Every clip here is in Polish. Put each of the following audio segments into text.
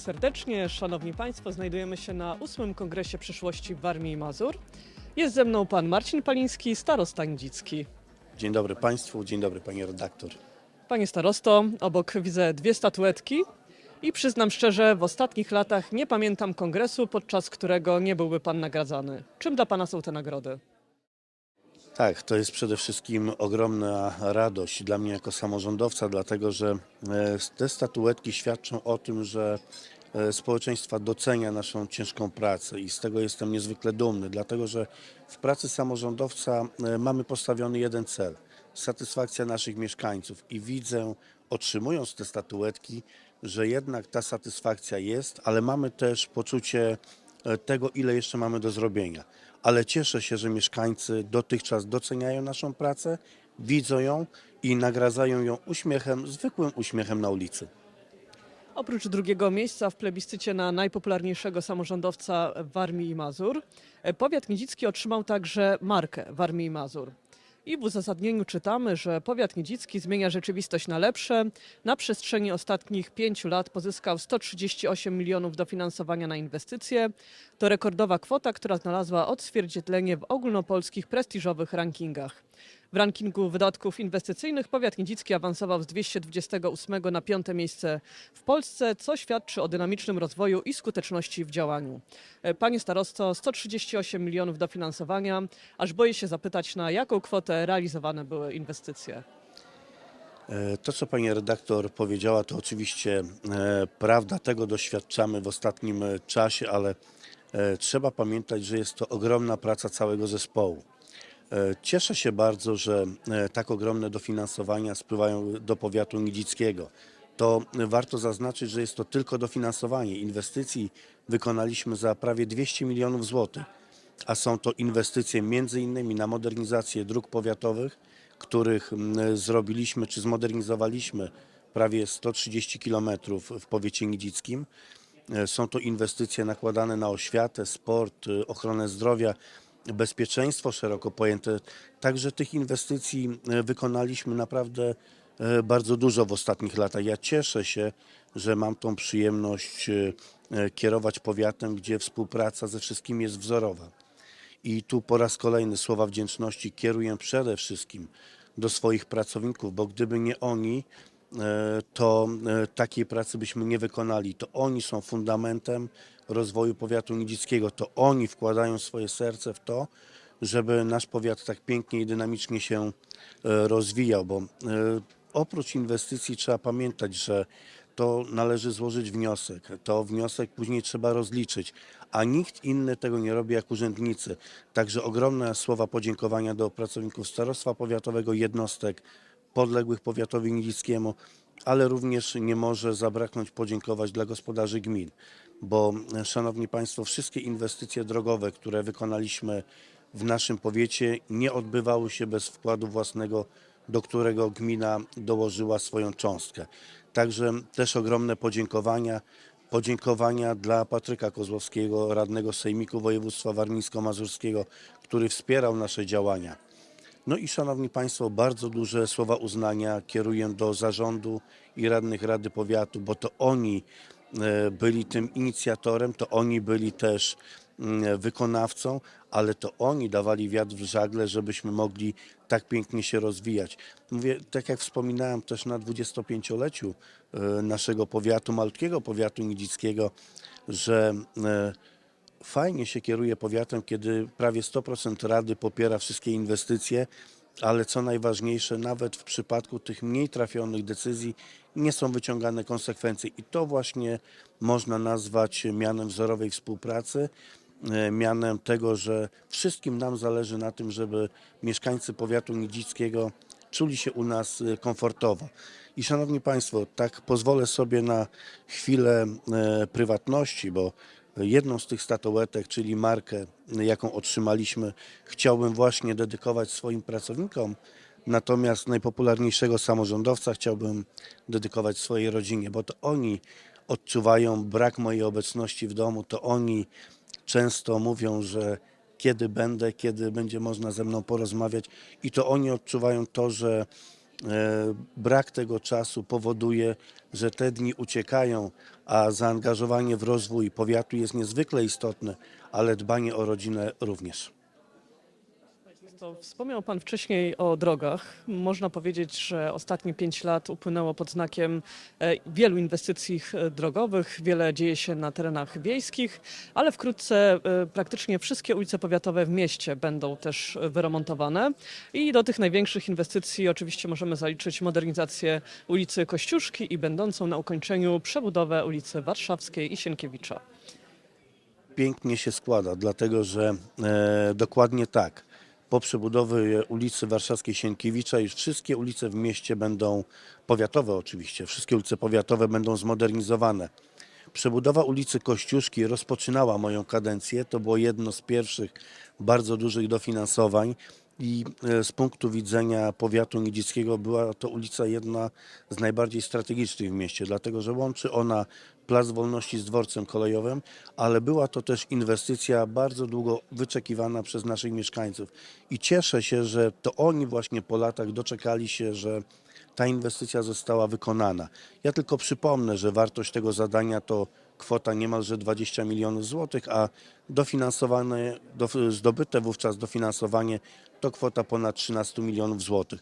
Serdecznie, szanowni państwo. Znajdujemy się na ósmym kongresie przyszłości w Warmii i Mazur. Jest ze mną pan Marcin Paliński, starosta Nidzicki. Dzień dobry Państwu, dzień dobry Pani redaktor. Panie starosto, obok widzę dwie statuetki i przyznam szczerze, w ostatnich latach nie pamiętam kongresu, podczas którego nie byłby pan nagradzany. Czym dla pana są te nagrody? Tak, to jest przede wszystkim ogromna radość dla mnie jako samorządowca, dlatego że e, te statuetki świadczą o tym, że e, społeczeństwa docenia naszą ciężką pracę i z tego jestem niezwykle dumny, dlatego że w pracy samorządowca e, mamy postawiony jeden cel satysfakcja naszych mieszkańców i widzę, otrzymując te statuetki, że jednak ta satysfakcja jest, ale mamy też poczucie tego, ile jeszcze mamy do zrobienia. Ale cieszę się, że mieszkańcy dotychczas doceniają naszą pracę, widzą ją i nagradzają ją uśmiechem, zwykłym uśmiechem na ulicy. Oprócz drugiego miejsca w plebiscycie na najpopularniejszego samorządowca w Warmii i Mazur, powiat niedzicki otrzymał także markę Warmii i Mazur. I w uzasadnieniu czytamy, że powiat niedzicki zmienia rzeczywistość na lepsze. Na przestrzeni ostatnich pięciu lat pozyskał 138 milionów dofinansowania na inwestycje. To rekordowa kwota, która znalazła odzwierciedlenie w ogólnopolskich prestiżowych rankingach. W rankingu wydatków inwestycyjnych powiat niedzicki awansował z 228 na piąte miejsce w Polsce, co świadczy o dynamicznym rozwoju i skuteczności w działaniu. E, Panie starosto, 138 milionów dofinansowania, aż boję się zapytać, na jaką kwotę realizowane były inwestycje. E, To, co pani redaktor powiedziała, to oczywiście e, prawda, tego doświadczamy w ostatnim czasie, ale trzeba pamiętać, że jest to ogromna praca całego zespołu. E, Cieszę się bardzo, że e, tak ogromne dofinansowania spływają do powiatu nidzickiego. To warto zaznaczyć, że jest to tylko dofinansowanie. Inwestycji wykonaliśmy za prawie 200 milionów złotych, a są to inwestycje między innymi na modernizację dróg powiatowych, których zrobiliśmy czy zmodernizowaliśmy prawie 130 kilometrów w powiecie nidzickim. E, Są to inwestycje nakładane na oświatę, sport, ochronę zdrowia, bezpieczeństwo szeroko pojęte. Także tych inwestycji e, wykonaliśmy naprawdę e, bardzo dużo w ostatnich latach. Ja cieszę się, że mam tą przyjemność e, kierować powiatem, gdzie współpraca ze wszystkimi jest wzorowa. I tu po raz kolejny słowa wdzięczności kieruję przede wszystkim do swoich pracowników, bo gdyby nie oni, to takiej pracy byśmy nie wykonali. To oni są fundamentem rozwoju powiatu nidzickiego. To oni wkładają swoje serce w to, żeby nasz powiat tak pięknie i dynamicznie się e, rozwijał, bo e, oprócz inwestycji trzeba pamiętać, że to należy złożyć wniosek. To wniosek później trzeba rozliczyć, a nikt inny tego nie robi jak urzędnicy. Także ogromne słowa podziękowania do pracowników Starostwa Powiatowego, jednostek podległych powiatowi nidzickiemu, ale również nie może zabraknąć podziękować dla gospodarzy gmin, bo e, Szanowni Państwo, wszystkie inwestycje drogowe, które wykonaliśmy w naszym powiecie nie odbywały się bez wkładu własnego, do którego gmina dołożyła swoją cząstkę. Także też ogromne podziękowania. Podziękowania dla Patryka Kozłowskiego, radnego Sejmiku Województwa Warmińsko-Mazurskiego, który wspierał nasze działania. No i Szanowni Państwo, bardzo duże słowa uznania kieruję do zarządu i radnych Rady Powiatu, bo to oni byli tym inicjatorem, to oni byli też mm, wykonawcą, ale to oni dawali wiatr w żagle, żebyśmy mogli tak pięknie się rozwijać. Mówię, tak jak wspominałem też na 25-leciu e, naszego powiatu, malutkiego powiatu nidzickiego, że e, fajnie się kieruje powiatem, kiedy prawie 100% Rady popiera wszystkie inwestycje, ale co najważniejsze, nawet w przypadku tych mniej trafionych decyzji nie są wyciągane konsekwencje. I to właśnie można nazwać mianem wzorowej współpracy, e, mianem tego, że wszystkim nam zależy na tym, żeby mieszkańcy powiatu nidzickiego czuli się u nas e, komfortowo. I szanowni Państwo, tak pozwolę sobie na chwilę e, prywatności, bo jedną z tych statuetek, czyli markę, jaką otrzymaliśmy, chciałbym właśnie dedykować swoim pracownikom. Natomiast najpopularniejszego samorządowca chciałbym dedykować swojej rodzinie, bo to oni odczuwają brak mojej obecności w domu, to oni często mówią, że kiedy będę, kiedy będzie można ze mną porozmawiać i to oni odczuwają to, że Brak tego czasu powoduje, że te dni uciekają, a zaangażowanie w rozwój powiatu jest niezwykle istotne, ale dbanie o rodzinę również. To wspomniał Pan wcześniej o drogach. Można powiedzieć, że ostatnie pięć lat upłynęło pod znakiem e, wielu inwestycji e, drogowych. Wiele dzieje się na terenach wiejskich, ale wkrótce e, praktycznie wszystkie ulice powiatowe w mieście będą też wyremontowane. I do tych największych inwestycji oczywiście możemy zaliczyć modernizację ulicy Kościuszki i będącą na ukończeniu przebudowę ulicy Warszawskiej i Sienkiewicza. pięknie się składa, dlatego że e, dokładnie tak. Po przebudowie ulicy Warszawskiej Sienkiewicza już wszystkie ulice w mieście będą, powiatowe oczywiście, wszystkie ulice powiatowe będą zmodernizowane. Przebudowa ulicy Kościuszki rozpoczynała moją kadencję. To było jedno z pierwszych bardzo dużych dofinansowań i e, z punktu widzenia powiatu nidzieckiego była to ulica jedna z najbardziej strategicznych w mieście, dlatego że łączy ona Plac Wolności z dworcem kolejowym, ale była to też inwestycja bardzo długo wyczekiwana przez naszych mieszkańców. I cieszę się, że to oni właśnie po latach doczekali się, że ta inwestycja została wykonana. Ja tylko przypomnę, że wartość tego zadania to kwota niemalże 20 milionów złotych, a dofinansowane, do, zdobyte wówczas dofinansowanie to kwota ponad 13 milionów złotych.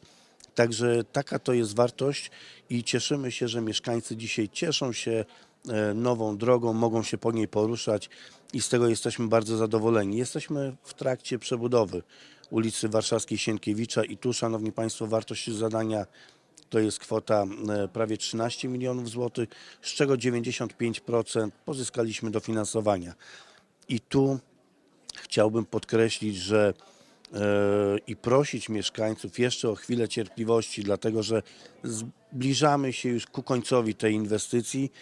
Także taka to jest wartość i cieszymy się, że mieszkańcy dzisiaj cieszą się nową drogą, mogą się po niej poruszać i z tego jesteśmy bardzo zadowoleni. Jesteśmy w trakcie przebudowy ulicy Warszawskiej Sienkiewicza i tu, Szanowni Państwo, wartość zadania to jest kwota e, prawie 13 milionów złotych, z czego 95% pozyskaliśmy dofinansowania. I tu chciałbym podkreślić, że e, i prosić mieszkańców jeszcze o chwilę cierpliwości, dlatego że zbliżamy się już ku końcowi tej inwestycji.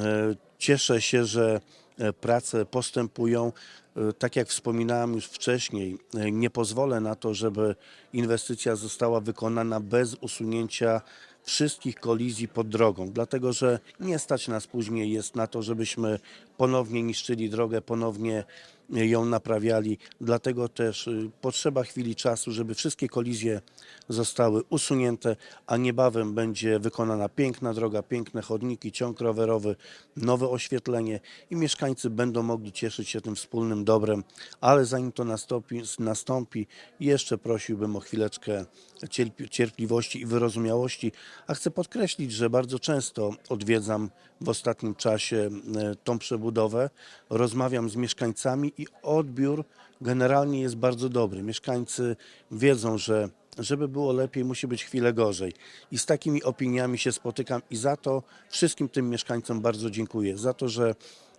E, Cieszę się, że e, prace postępują. E, Tak jak wspominałem już wcześniej, nie pozwolę na to, żeby inwestycja została wykonana bez usunięcia wszystkich kolizji pod drogą, dlatego że nie stać nas później jest na to, żebyśmy ponownie niszczyli drogę, ponownie ją naprawiali. Dlatego też y, potrzeba chwili czasu, żeby wszystkie kolizje zostały usunięte, a niebawem będzie wykonana piękna droga, piękne chodniki, ciąg rowerowy, nowe oświetlenie i mieszkańcy będą mogli cieszyć się tym wspólnym dobrem. Ale zanim to nastąpi, nastąpi jeszcze prosiłbym o chwileczkę cierpliwości i wyrozumiałości, a chcę podkreślić, że bardzo często odwiedzam w ostatnim czasie e, tą przebudowę, rozmawiam z mieszkańcami i odbiór generalnie jest bardzo dobry. Mieszkańcy wiedzą, że żeby było lepiej, musi być chwilę gorzej. I z takimi opiniami się spotykam i za to wszystkim tym mieszkańcom bardzo dziękuję. Za to, że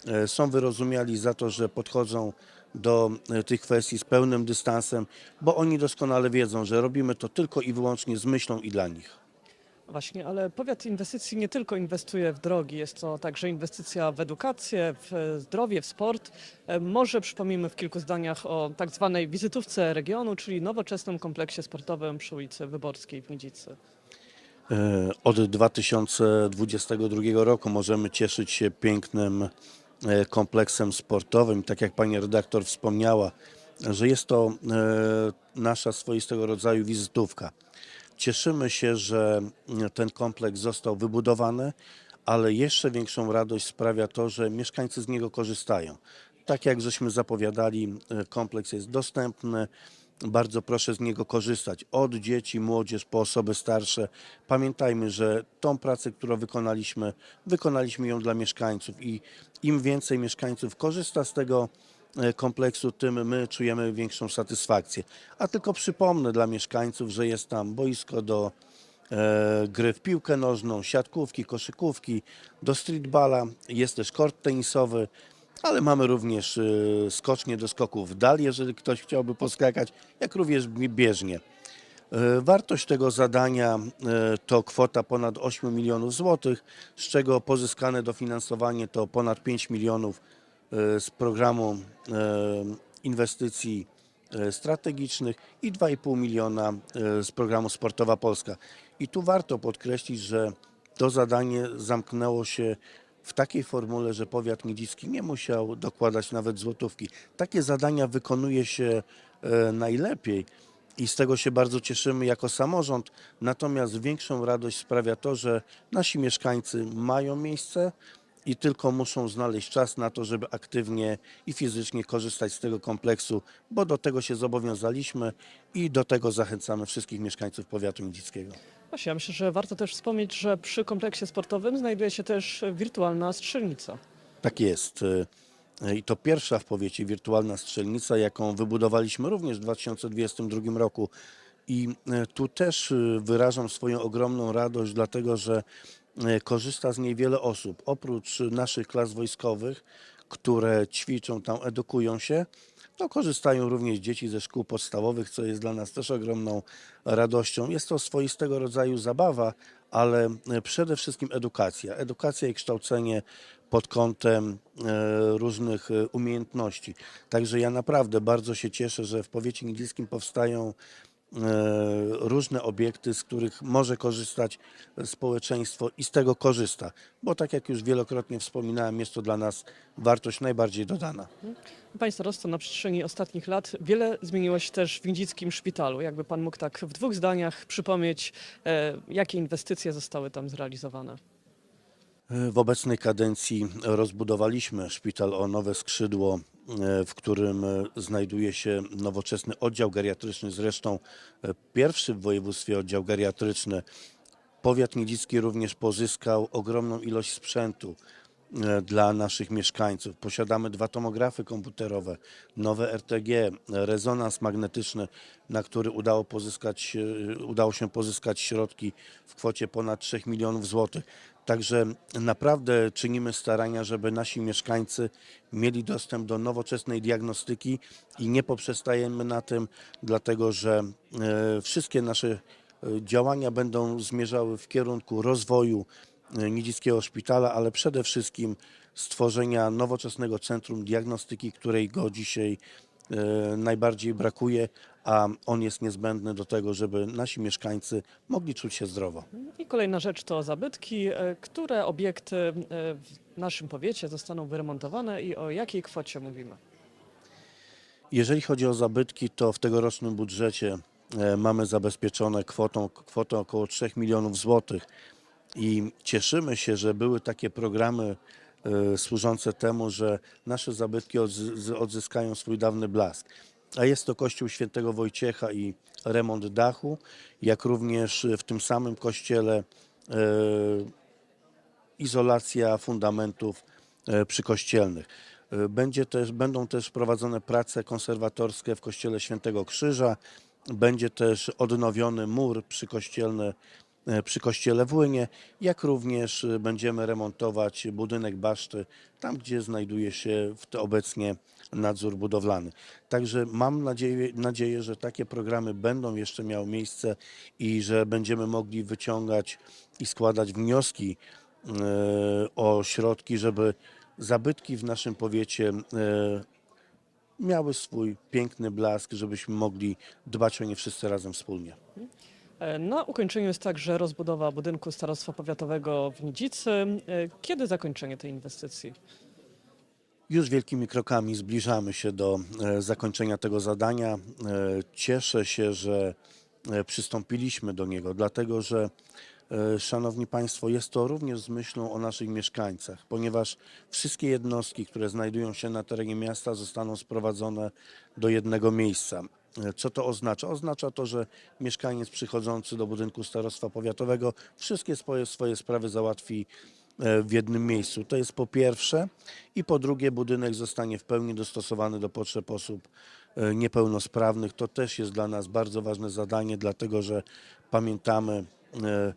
e, są wyrozumiali, za to, że podchodzą do e, tych kwestii z pełnym dystansem, bo oni doskonale wiedzą, że robimy to tylko i wyłącznie z myślą i dla nich. Właśnie, ale powiat inwestycji nie tylko inwestuje w drogi, jest to także inwestycja w edukację, w zdrowie, w sport. E, Może przypomnimy w kilku zdaniach o tak zwanej wizytówce regionu, czyli nowoczesnym kompleksie sportowym przy ulicy Wyborskiej w Nidzicy. E, Od 2022 roku możemy cieszyć się pięknym e, kompleksem sportowym. Tak jak pani redaktor wspomniała, że jest to e, nasza swoistego rodzaju wizytówka. Cieszymy się, że ten kompleks został wybudowany, ale jeszcze większą radość sprawia to, że mieszkańcy z niego korzystają. Tak jak żeśmy zapowiadali, e, kompleks jest dostępny. Bardzo proszę z niego korzystać. Od dzieci, młodzież po osoby starsze. Pamiętajmy, że tą pracę, którą wykonaliśmy, wykonaliśmy ją dla mieszkańców i im więcej mieszkańców korzysta z tego kompleksu, tym my czujemy większą satysfakcję. A tylko przypomnę dla mieszkańców, że jest tam boisko do e, gry w piłkę nożną, siatkówki, koszykówki, do streetballa, jest też kort tenisowy, ale mamy również e, skocznie do skoków w dal, jeżeli ktoś chciałby poskakać, jak również bi- bieżnie. E, Wartość tego zadania e, to kwota ponad 8 milionów złotych, z czego pozyskane dofinansowanie to ponad 5 milionów e, z programu e, inwestycji e, strategicznych i 2,5 miliona e, z programu Sportowa Polska. I tu warto podkreślić, że to zadanie zamknęło się w takiej formule, że powiat nidziecki nie musiał dokładać nawet złotówki. Takie zadania wykonuje się e, najlepiej, i z tego się bardzo cieszymy jako samorząd. Natomiast większą radość sprawia to, że nasi mieszkańcy mają miejsce i tylko muszą znaleźć czas na to, żeby aktywnie i fizycznie korzystać z tego kompleksu, bo do tego się zobowiązaliśmy i do tego zachęcamy wszystkich mieszkańców powiatu nidzickiego. Właśnie, ja myślę, że warto też wspomnieć, że przy kompleksie sportowym znajduje się też wirtualna strzelnica. Tak jest. Y, I to pierwsza w powiecie wirtualna strzelnica, jaką wybudowaliśmy również w 2022 roku. I y, tu też y, wyrażam swoją ogromną radość, dlatego że korzysta z niej wiele osób. Oprócz naszych klas wojskowych, które ćwiczą tam, edukują się, to korzystają również dzieci ze szkół podstawowych, co jest dla nas też ogromną radością. Jest to swoistego rodzaju zabawa, ale e, przede wszystkim edukacja. Edukacja i kształcenie pod kątem e, różnych e, umiejętności. Także ja naprawdę bardzo się cieszę, że w powiecie nidzieckim powstają e, różne obiekty, z których może korzystać społeczeństwo i z tego korzysta. Bo tak jak już wielokrotnie wspominałem, jest to dla nas wartość najbardziej dodana. Panie starosto, na przestrzeni ostatnich lat wiele zmieniło się też w Windzickim Szpitalu. Jakby pan mógł tak w dwóch zdaniach przypomnieć, e, jakie inwestycje zostały tam zrealizowane. W obecnej kadencji rozbudowaliśmy szpital o nowe skrzydło, e, w którym e, znajduje się nowoczesny oddział geriatryczny. Zresztą e, pierwszy w województwie oddział geriatryczny. Powiat nidzicki również pozyskał ogromną ilość sprzętu dla naszych mieszkańców. Posiadamy dwa tomografy komputerowe, nowe RTG, rezonans magnetyczny, na który udało, pozyskać, udało się pozyskać środki w kwocie ponad 3 milionów złotych. Także naprawdę czynimy starania, żeby nasi mieszkańcy mieli dostęp do nowoczesnej diagnostyki i nie poprzestajemy na tym, dlatego że e, wszystkie nasze e, działania będą zmierzały w kierunku rozwoju e, Nidzickiego Szpitala, ale przede wszystkim stworzenia nowoczesnego centrum diagnostyki, której go dzisiaj najbardziej brakuje, a on jest niezbędny do tego, żeby nasi mieszkańcy mogli czuć się zdrowo. I kolejna rzecz to zabytki. E, Które obiekty e, w naszym powiecie zostaną wyremontowane i o jakiej kwocie mówimy? Jeżeli chodzi o zabytki, to w tegorocznym budżecie e, mamy zabezpieczone kwotą, kwotę około 3 milionów złotych i cieszymy się, że były takie programy służące temu, że nasze zabytki odzyskają swój dawny blask. A jest to kościół świętego Wojciecha i remont dachu, jak również w tym samym kościele e, izolacja fundamentów e, przykościelnych. E, Będzie też, będą też prowadzone prace konserwatorskie w kościele Świętego Krzyża. Będzie też odnowiony mur przykościelny przy kościele w Łynie, jak również e, będziemy remontować budynek baszty, tam gdzie znajduje się obecnie nadzór budowlany. Także mam nadzieję, nadzieję, że takie programy będą jeszcze miały miejsce i że będziemy mogli wyciągać i składać wnioski e, o środki, żeby zabytki w naszym powiecie e, miały swój piękny blask, żebyśmy mogli dbać o nie wszyscy razem wspólnie. E, Na ukończeniu jest także rozbudowa budynku Starostwa Powiatowego w Nidzicy. E, Kiedy zakończenie tej inwestycji? Już wielkimi krokami zbliżamy się do e, zakończenia tego zadania. Cieszę się, że przystąpiliśmy do niego, dlatego że, Szanowni Państwo, jest to również z myślą o naszych mieszkańcach, ponieważ wszystkie jednostki, które znajdują się na terenie miasta, zostaną sprowadzone do jednego miejsca. Co to oznacza? Oznacza to, że mieszkaniec przychodzący do budynku starostwa powiatowego wszystkie swoje, swoje sprawy załatwi e, w jednym miejscu. To jest po pierwsze. I po drugie, budynek zostanie w pełni dostosowany do potrzeb osób e, niepełnosprawnych. To też jest dla nas bardzo ważne zadanie, dlatego że pamiętamy, e,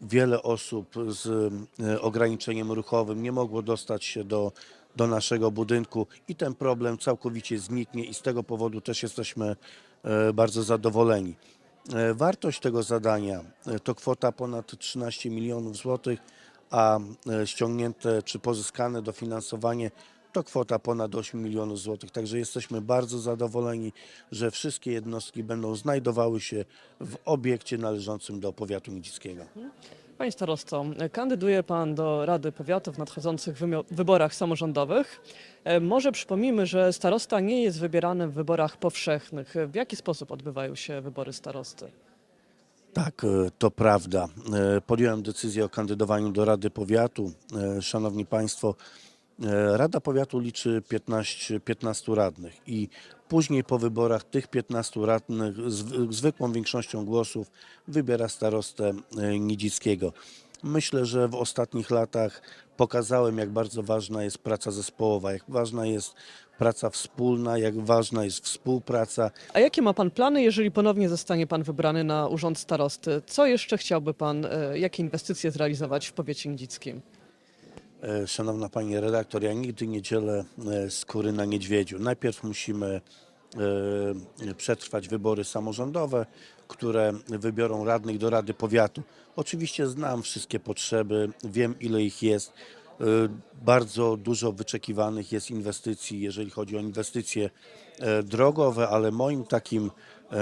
wiele osób z ograniczeniem ruchowym nie mogło dostać się do, do naszego budynku i ten problem całkowicie zniknie i z tego powodu też jesteśmy e, bardzo zadowoleni. E, Wartość tego zadania e, to kwota ponad 13 milionów złotych, a ściągnięte czy pozyskane dofinansowanie to kwota ponad 8 milionów złotych. Także jesteśmy bardzo zadowoleni, że wszystkie jednostki będą znajdowały się w obiekcie należącym do powiatu nidzickiego. Panie starosto, kandyduje pan do Rady Powiatu w nadchodzących wyborach samorządowych. E, Może przypomnijmy, że starosta nie jest wybierany w wyborach powszechnych. W jaki sposób odbywają się wybory starosty? Tak, e, to prawda. E, Podjąłem decyzję o kandydowaniu do Rady Powiatu. Szanowni Państwo, Rada Powiatu liczy 15, 15 radnych i później po wyborach tych 15 radnych zwykłą większością głosów wybiera starostę e, Nidzickiego. Myślę, że w ostatnich latach pokazałem, jak bardzo ważna jest praca zespołowa, jak ważna jest praca wspólna, jak ważna jest współpraca, A jakie ma pan plany, jeżeli ponownie zostanie pan wybrany na urząd starosty? Co jeszcze chciałby pan, e, jakie inwestycje zrealizować w powiecie nidzickim? E, Szanowna Pani redaktor, ja nigdy nie dzielę e, skóry na niedźwiedziu. Najpierw musimy e, przetrwać wybory samorządowe, które wybiorą radnych do Rady Powiatu. Oczywiście znam wszystkie potrzeby, wiem ile ich jest. Bardzo dużo wyczekiwanych jest inwestycji, jeżeli chodzi o inwestycje drogowe, ale moim takim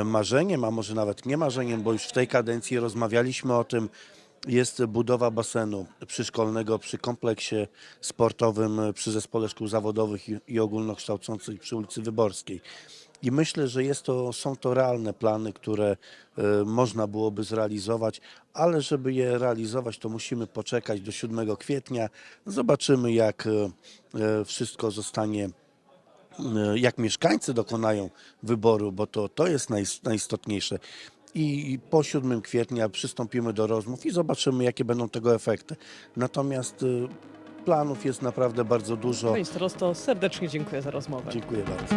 marzeniem, a może nawet nie marzeniem, bo już w tej kadencji rozmawialiśmy o tym, jest budowa basenu przyszkolnego przy kompleksie sportowym przy Zespole Szkół Zawodowych i, Ogólnokształcących przy ulicy Wyborskiej. I myślę, że jest to, są to realne plany, które e, można byłoby zrealizować, ale żeby je realizować, to musimy poczekać do 7 kwietnia. Zobaczymy, jak e, e, wszystko zostanie e, jak mieszkańcy dokonają wyboru, bo to, to jest najistotniejsze. I po 7 kwietnia przystąpimy do rozmów i zobaczymy, jakie będą tego efekty. Natomiast y, planów jest naprawdę bardzo dużo. Panie starosto, serdecznie dziękuję za rozmowę. Dziękuję bardzo.